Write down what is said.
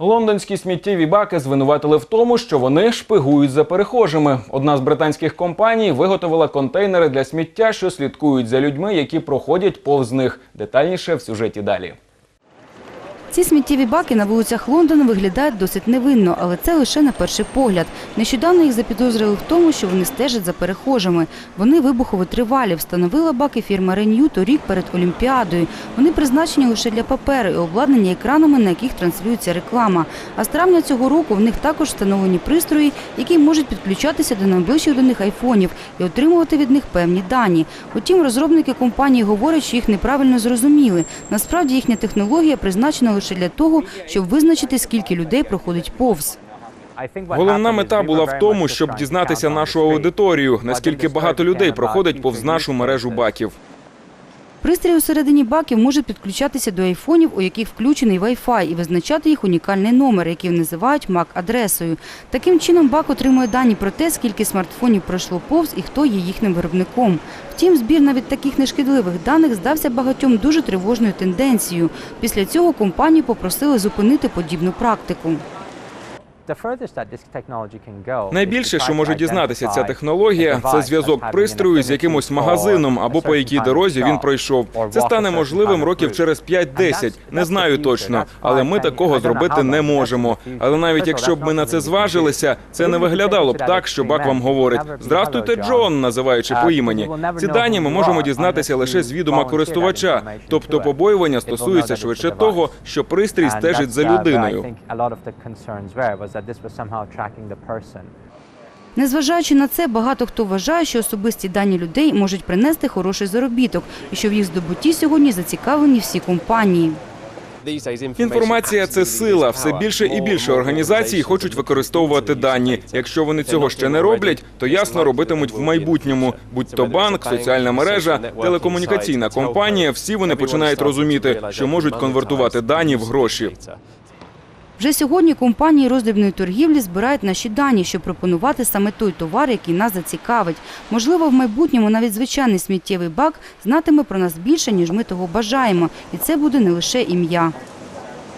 Лондонські сміттєві баки звинуватили в тому, що вони шпигують за перехожими. Одна з британських компаній виготовила контейнери для сміття, що слідкують за людьми, які проходять повз них. Детальніше в сюжеті далі. Ці сміттєві баки на вулицях Лондона виглядають досить невинно, але це лише на перший погляд. Нещодавно їх запідозрили в тому, що вони стежать за перехожими. Вони вибуховитривалі. Встановила баки фірма Renew торік перед Олімпіадою. Вони призначені лише для паперу і обладнані екранами, на яких транслюється реклама. А з травня цього року в них також встановлені пристрої, які можуть підключатися до найближчих до них айфонів і отримувати від них певні дані. Утім, розробники компанії говорять, що їх неправильно зрозуміли. Насправді їхня технологія призначена лише для того, щоб визначити, скільки людей проходить повз. Головна мета була в тому, щоб дізнатися нашу аудиторію, наскільки багато людей проходить повз нашу мережу баків. Пристрій усередині баків може підключатися до айфонів, у яких включений Wi-Fi, і визначати їх унікальний номер, який називають MAC-адресою. Таким чином, бак отримує дані про те, скільки смартфонів пройшло повз і хто є їхнім виробником. Втім, збір навіть таких нешкідливих даних здався багатьом дуже тривожною тенденцією. Після цього компанію попросили зупинити подібну практику. Найбільше, що може дізнатися ця технологія, це зв'язок пристрою з якимось магазином або по якій дорозі він пройшов. Це стане можливим років через 5-10, Не знаю точно, але ми такого зробити не можемо. Але навіть якщо б ми на це зважилися, це не виглядало б так, що бак вам говорить Здрастуйте, Джон, називаючи по імені. Ці дані ми можемо дізнатися лише з відома користувача. Тобто побоювання стосується швидше того, що пристрій стежить за людиною. Незважаючи на це, багато хто вважає, що особисті дані людей можуть принести хороший заробіток і що в їх здобутті сьогодні зацікавлені всі компанії. Інформація це сила. Все більше і більше організацій хочуть використовувати дані. Якщо вони цього ще не роблять, то ясно робитимуть в майбутньому. Будь то банк, соціальна мережа, телекомунікаційна компанія. Всі вони починають розуміти, що можуть конвертувати дані в гроші. Вже сьогодні компанії роздрібної торгівлі збирають наші дані, щоб пропонувати саме той товар, який нас зацікавить. Можливо, в майбутньому навіть звичайний сміттєвий бак знатиме про нас більше, ніж ми того бажаємо. І це буде не лише ім'я.